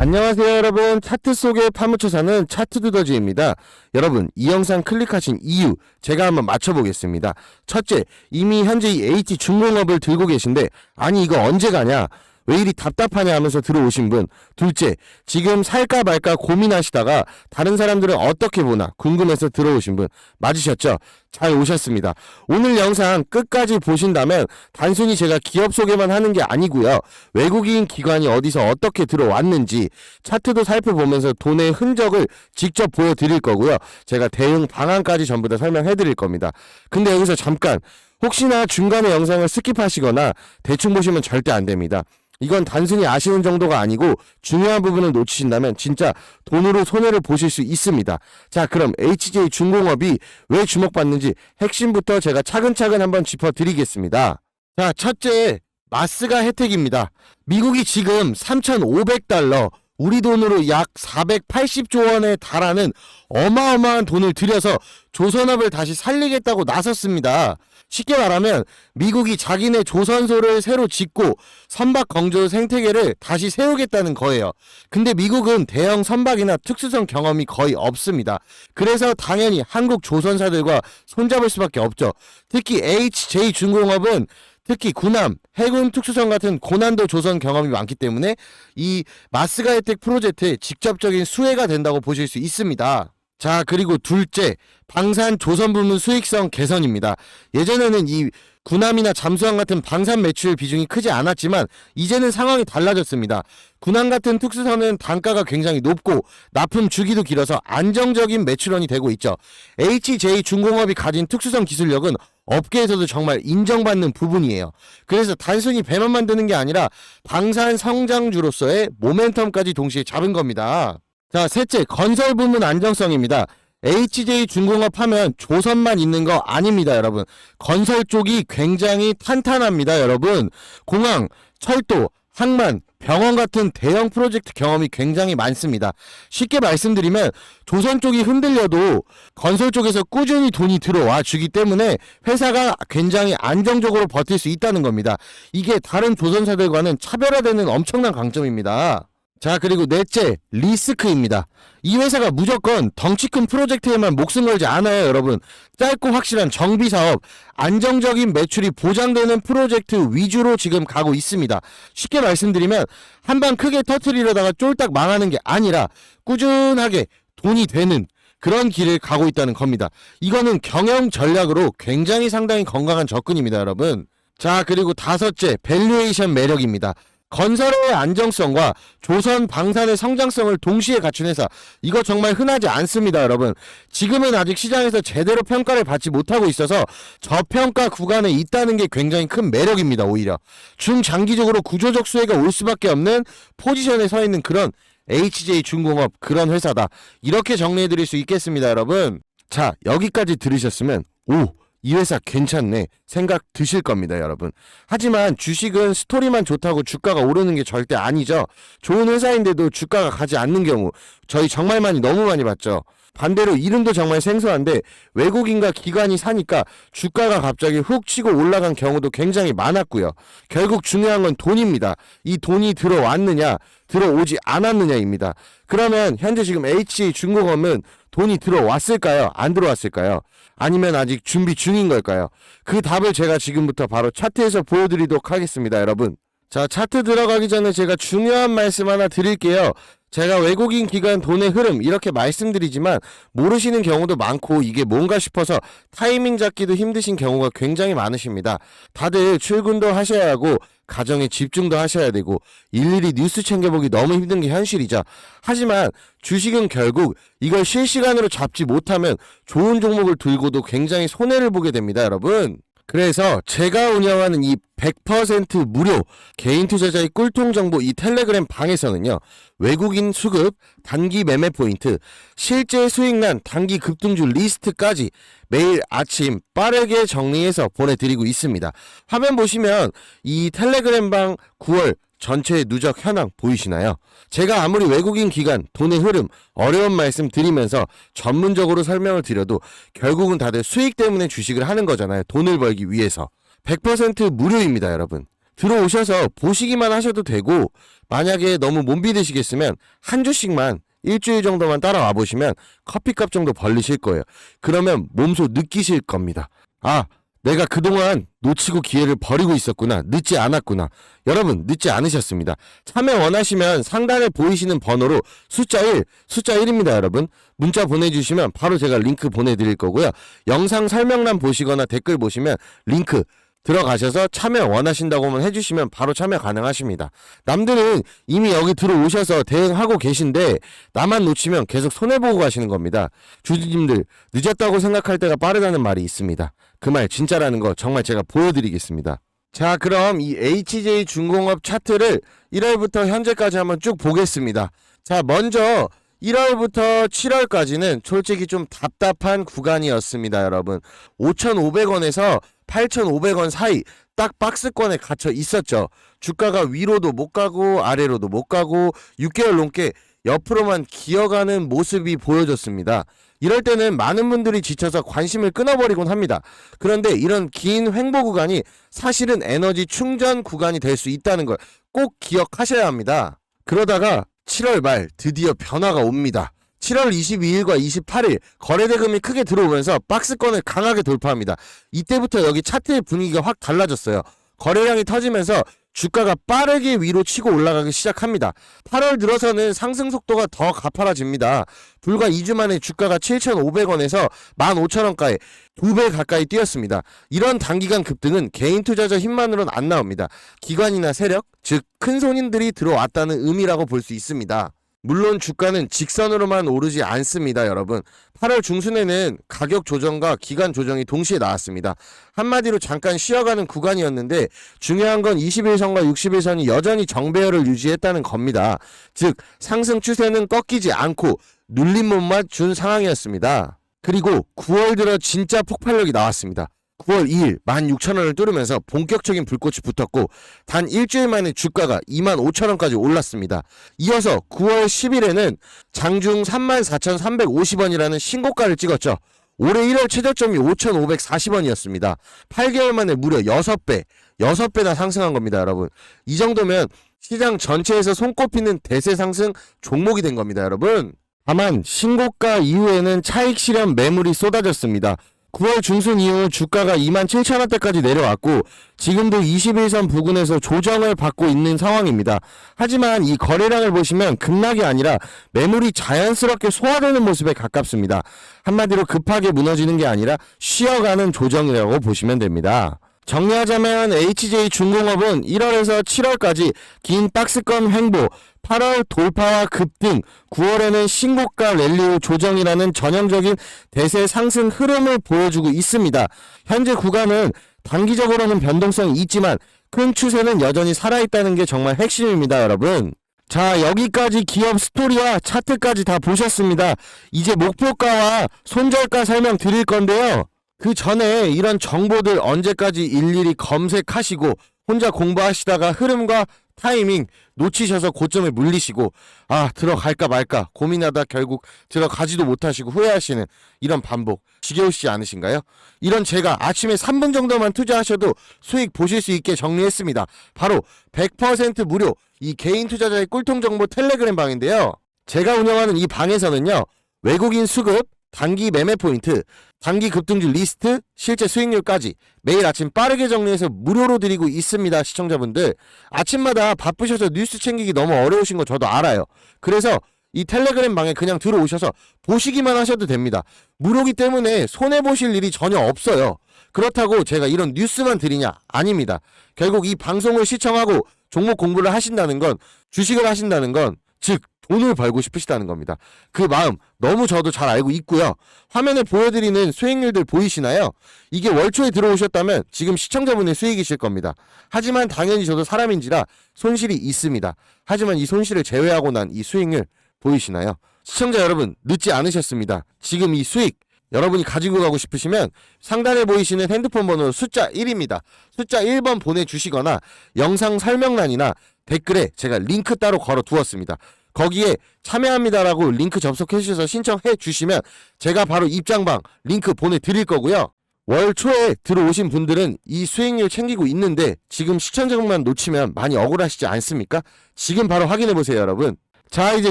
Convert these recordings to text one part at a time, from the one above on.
안녕하세요 여러분. 차트 속에 파묻혀 사는 차트 두더지입니다. 여러분 이 영상 클릭하신 이유 제가 한번 맞춰보겠습니다. 첫째 이미 현재 이 H 중공업을 들고 계신데 아니 이거 언제 가냐 왜 이리 답답하냐 하면서 들어오신 분 둘째 지금 살까 말까 고민하시다가 다른 사람들은 어떻게 보나 궁금해서 들어오신 분 맞으셨죠? 잘 오셨습니다. 오늘 영상 끝까지 보신다면 단순히 제가 기업 소개만 하는 게 아니고요. 외국인 기관이 어디서 어떻게 들어왔는지 차트도 살펴보면서 돈의 흔적을 직접 보여드릴 거고요. 제가 대응 방안까지 전부 다 설명해 드릴 겁니다. 근데 여기서 잠깐 혹시나 중간에 영상을 스킵하시거나 대충 보시면 절대 안 됩니다. 이건 단순히 아시는 정도가 아니고 중요한 부분을 놓치신다면 진짜 돈으로 손해를 보실 수 있습니다. 자, 그럼 HJ 중공업이 왜 주목받는지 핵심부터 제가 차근차근 한번 짚어드리겠습니다. 자, 첫째, 마스가 혜택입니다. 미국이 지금 3,500달러, 우리 돈으로 약 480조 원에 달하는 어마어마한 돈을 들여서 조선업을 다시 살리겠다고 나섰습니다. 쉽게 말하면 미국이 자기네 조선소를 새로 짓고 선박 건조 생태계를 다시 세우겠다는 거예요. 근데 미국은 대형 선박이나 특수성 경험이 거의 없습니다. 그래서 당연히 한국 조선사들과 손잡을 수밖에 없죠. 특히 HJ 중공업은 특히 군함, 해군 특수성 같은 고난도 조선 경험이 많기 때문에 이 마스가 혜택 프로젝트의 직접적인 수혜가 된다고 보실 수 있습니다. 자, 그리고 둘째, 방산 조선 부문 수익성 개선입니다. 예전에는 이 군함이나 잠수함 같은 방산 매출 비중이 크지 않았지만 이제는 상황이 달라졌습니다. 군함 같은 특수선은 단가가 굉장히 높고 납품 주기도 길어서 안정적인 매출원이 되고 있죠. HJ 중공업이 가진 특수선 기술력은 업계에서도 정말 인정받는 부분이에요. 그래서 단순히 배만 만드는 게 아니라 방산 성장주로서의 모멘텀까지 동시에 잡은 겁니다. 자, 셋째, 건설 부문 안정성입니다. HJ 중공업 하면 조선만 있는 거 아닙니다, 여러분. 건설 쪽이 굉장히 탄탄합니다, 여러분. 공항, 철도, 항만, 병원 같은 대형 프로젝트 경험이 굉장히 많습니다. 쉽게 말씀드리면 조선 쪽이 흔들려도 건설 쪽에서 꾸준히 돈이 들어와 주기 때문에 회사가 굉장히 안정적으로 버틸 수 있다는 겁니다. 이게 다른 조선사들과는 차별화되는 엄청난 강점입니다. 자, 그리고 넷째, 리스크입니다. 이 회사가 무조건 덩치 큰 프로젝트에만 목숨 걸지 않아요, 여러분. 짧고 확실한 정비 사업, 안정적인 매출이 보장되는 프로젝트 위주로 지금 가고 있습니다. 쉽게 말씀드리면 한 방 크게 터트리려다가 쫄딱 망하는 게 아니라 꾸준하게 돈이 되는 그런 길을 가고 있다는 겁니다. 이거는 경영 전략으로 굉장히 상당히 건강한 접근입니다, 여러분. 자, 그리고 다섯째, 밸류에이션 매력입니다. 건설의 안정성과 조선 방산의 성장성을 동시에 갖춘 회사. 이거 정말 흔하지 않습니다, 여러분. 지금은 아직 시장에서 제대로 평가를 받지 못하고 있어서 저평가 구간에 있다는 게 굉장히 큰 매력입니다, 오히려. 중장기적으로 구조적 수혜가 올 수밖에 없는 포지션에 서 있는 그런 HJ 중공업 그런 회사다. 이렇게 정리해 드릴 수 있겠습니다, 여러분. 자, 여기까지 들으셨으면 오, 이 회사 괜찮네 생각 드실 겁니다, 여러분. 하지만 주식은 스토리만 좋다고 주가가 오르는 게 절대 아니죠. 좋은 회사인데도 주가가 가지 않는 경우 저희 정말 많이 너무 많이 봤죠. 반대로 이름도 정말 생소한데 외국인과 기관이 사니까 주가가 갑자기 훅 치고 올라간 경우도 굉장히 많았고요. 결국 중요한 건 돈입니다. 이 돈이 들어왔느냐, 들어오지 않았느냐입니다. 그러면 현재 지금 HA 중공업은 돈이 들어왔을까요? 안 들어왔을까요? 아니면 아직 준비 중인 걸까요? 그 답을 제가 지금부터 바로 차트에서 보여드리도록 하겠습니다, 여러분. 자, 차트 들어가기 전에 제가 중요한 말씀 하나 드릴게요. 제가 외국인 기관 돈의 흐름 이렇게 말씀드리지만 모르시는 경우도 많고 이게 뭔가 싶어서 타이밍 잡기도 힘드신 경우가 굉장히 많으십니다. 다들 출근도 하셔야 하고 가정에 집중도 하셔야 되고 일일이 뉴스 챙겨보기 너무 힘든 게 현실이죠. 하지만 주식은 결국 이걸 실시간으로 잡지 못하면 좋은 종목을 들고도 굉장히 손해를 보게 됩니다, 여러분. 그래서 제가 운영하는 이 100% 무료 개인 투자자의 꿀통 정보 이 텔레그램 방에서는요. 외국인 수급, 단기 매매 포인트, 실제 수익난 단기 급등주 리스트까지 매일 아침 빠르게 정리해서 보내드리고 있습니다. 화면 보시면 이 텔레그램 방 9월 전체 누적 현황 보이시나요? 제가 아무리 외국인 기관, 돈의 흐름, 어려운 말씀 드리면서 전문적으로 설명을 드려도 결국은 다들 수익 때문에 주식을 하는 거잖아요. 돈을 벌기 위해서. 100% 무료입니다, 여러분. 들어오셔서 보시기만 하셔도 되고 만약에 너무 못 믿으시겠으면 한 주씩만 일주일 정도만 따라와 보시면 커피값 정도 벌리실 거예요. 그러면 몸소 느끼실 겁니다. 아, 내가 그동안 놓치고 기회를 버리고 있었구나. 늦지 않았구나. 여러분, 늦지 않으셨습니다. 참여 원하시면 상단에 보이시는 번호로 숫자 1, 숫자 1입니다, 여러분. 문자 보내주시면 바로 제가 링크 보내드릴 거고요. 영상 설명란 보시거나 댓글 보시면 링크 들어가셔서 참여 원하신다고만 해주시면 바로 참여 가능하십니다. 남들은 이미 여기 들어오셔서 대응하고 계신데 나만 놓치면 계속 손해보고 가시는 겁니다. 주주님들 늦었다고 생각할 때가 빠르다는 말이 있습니다. 그 말 진짜라는 거 정말 제가 보여드리겠습니다. 자 그럼 이 HJ 중공업 차트를 1월부터 현재까지 한번 쭉 보겠습니다. 자 먼저 1월부터 7월까지는 솔직히 좀 답답한 구간이었습니다, 여러분. 5,500원에서 8,500원 사이 딱 박스권에 갇혀 있었죠. 주가가 위로도 못 가고 아래로도 못 가고 6개월 넘게 옆으로만 기어가는 모습이 보여졌습니다. 이럴 때는 많은 분들이 지쳐서 관심을 끊어버리곤 합니다. 그런데 이런 긴 횡보 구간이 사실은 에너지 충전 구간이 될 수 있다는 걸 꼭 기억하셔야 합니다. 그러다가 7월 말 드디어 변화가 옵니다. 7월 22일과 28일 거래 대금이 크게 들어오면서 박스권을 강하게 돌파합니다. 이때부터 여기 차트의 분위기가 확 달라졌어요. 거래량이 터지면서 주가가 빠르게 위로 치고 올라가기 시작합니다. 8월 들어서는 상승 속도가 더 가파라집니다. 불과 2주 만에 주가가 7,500원에서 15,000원가에 두배 가까이 뛰었습니다. 이런 단기간 급등은 개인 투자자 힘만으로는 안 나옵니다. 기관이나 세력, 즉 큰 손님들이 들어왔다는 의미라고 볼 수 있습니다. 물론 주가는 직선으로만 오르지 않습니다, 여러분. 8월 중순에는 가격 조정과 기간 조정이 동시에 나왔습니다. 한마디로 잠깐 쉬어가는 구간이었는데 중요한 건 21선과 61선이 여전히 정배열을 유지했다는 겁니다. 즉 상승 추세는 꺾이지 않고 눌린 몸만 준 상황이었습니다. 그리고 9월 들어 진짜 폭발력이 나왔습니다. 9월 2일 16,000원을 뚫으면서 본격적인 불꽃이 붙었고 단 일주일 만에 주가가 25,000원까지 올랐습니다. 이어서 9월 10일에는 장중 34,350원이라는 신고가를 찍었죠. 올해 1월 최저점이 5,540원이었습니다. 8개월 만에 무려 6배, 6배나 상승한 겁니다, 여러분. 이 정도면 시장 전체에서 손꼽히는 대세 상승 종목이 된 겁니다, 여러분. 다만 신고가 이후에는 차익 실현 매물이 쏟아졌습니다. 9월 중순 이후 주가가 2만 7천 원대까지 내려왔고 지금도 21선 부근에서 조정을 받고 있는 상황입니다. 하지만 이 거래량을 보시면 급락이 아니라 매물이 자연스럽게 소화되는 모습에 가깝습니다. 한마디로 급하게 무너지는 게 아니라 쉬어가는 조정이라고 보시면 됩니다. 정리하자면 HJ 중공업은 1월에서 7월까지 긴 박스권 횡보, 8월 돌파와 급등, 9월에는 신고가 랠리 후 조정이라는 전형적인 대세 상승 흐름을 보여주고 있습니다. 현재 구간은 단기적으로는 변동성이 있지만 큰 추세는 여전히 살아있다는 게 정말 핵심입니다, 여러분. 자, 여기까지 기업 스토리와 차트까지 다 보셨습니다. 이제 목표가와 손절가 설명 드릴 건데요. 그 전에 이런 정보들 언제까지 일일이 검색하시고 혼자 공부하시다가 흐름과 타이밍 놓치셔서 고점에 물리시고 아 들어갈까 말까 고민하다 결국 들어가지도 못하시고 후회하시는 이런 반복 지겨우시지 않으신가요? 이런 제가 아침에 3분 정도만 투자하셔도 수익 보실 수 있게 정리했습니다. 바로 100% 무료 이 개인 투자자의 꿀통 정보 텔레그램 방인데요. 제가 운영하는 이 방에서는요. 외국인 수급, 단기 매매 포인트, 단기 급등주 리스트, 실제 수익률까지 매일 아침 빠르게 정리해서 무료로 드리고 있습니다, 시청자분들. 아침마다 바쁘셔서 뉴스 챙기기 너무 어려우신 거 저도 알아요. 그래서 이 텔레그램 방에 그냥 들어오셔서 보시기만 하셔도 됩니다. 무료기 때문에 손해보실 일이 전혀 없어요. 그렇다고 제가 이런 뉴스만 드리냐? 아닙니다. 결국 이 방송을 시청하고 종목 공부를 하신다는 건, 주식을 하신다는 건, 즉, 돈을 벌고 싶으시다는 겁니다. 그 마음 너무 저도 잘 알고 있고요. 화면에 보여드리는 수익률들 보이시나요? 이게 월초에 들어오셨다면 지금 시청자분의 수익이실 겁니다. 하지만 당연히 저도 사람인지라 손실이 있습니다. 하지만 이 손실을 제외하고 난 이 수익률 보이시나요? 시청자 여러분 늦지 않으셨습니다. 지금 이 수익 여러분이 가지고 가고 싶으시면 상단에 보이시는 핸드폰 번호 숫자 1입니다. 숫자 1번 보내주시거나 영상 설명란이나 댓글에 제가 링크 따로 걸어 두었습니다. 거기에 참여합니다라고 링크 접속해 주셔서 신청해 주시면 제가 바로 입장방 링크 보내드릴 거고요. 월 초에 들어오신 분들은 이 수익률 챙기고 있는데 지금 시청자금만 놓치면 많이 억울하시지 않습니까? 지금 바로 확인해 보세요, 여러분. 자, 이제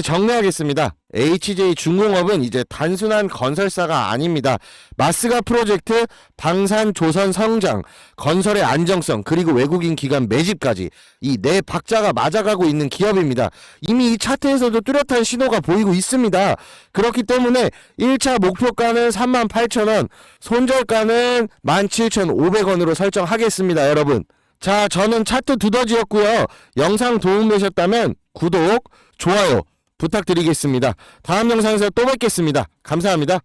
정리하겠습니다. HJ 중공업은 이제 단순한 건설사가 아닙니다. 마스가 프로젝트, 방산 조선 성장, 건설의 안정성, 그리고 외국인 기관 매집까지 이 네 박자가 맞아가고 있는 기업입니다. 이미 이 차트에서도 뚜렷한 신호가 보이고 있습니다. 그렇기 때문에 1차 목표가는 38,000원, 손절가는 17,500원으로 설정하겠습니다, 여러분. 자, 저는 차트 두더지였고요. 영상 도움되셨다면 구독, 좋아요 부탁드리겠습니다. 다음 영상에서 또 뵙겠습니다. 감사합니다.